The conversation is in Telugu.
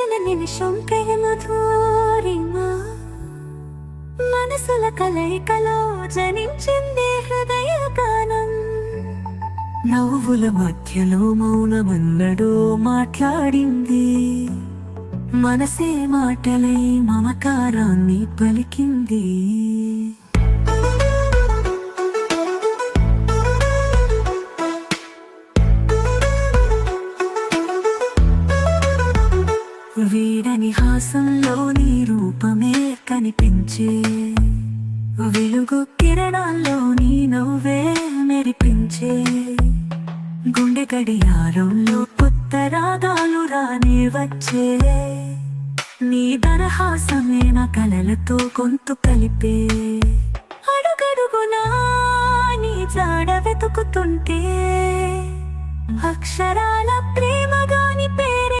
నిమిషం ప్రేమధూరిమా మనసుల కలయికలో జనించింది హృదయ గానం నవ్వుల మధ్యలో మౌనమన్నడో మాట్లాడింది. మనసే మాటలై మమకారాన్ని పలికింది. వీడని హాసంలో నీ రూపమే కనిపించే. వెలుగు కిరణాల్లో నీ నవ్వే మెరిపించే. గుండె గడియారంలో కొత్త రాగాలు రానే వచ్చే. నీ దరహాసమే నా కలలతో గొంతు కలిపే. అడుగడుగునా నీ జాడ వెతుకుతుంటే. అక్షరాల ప్రేమ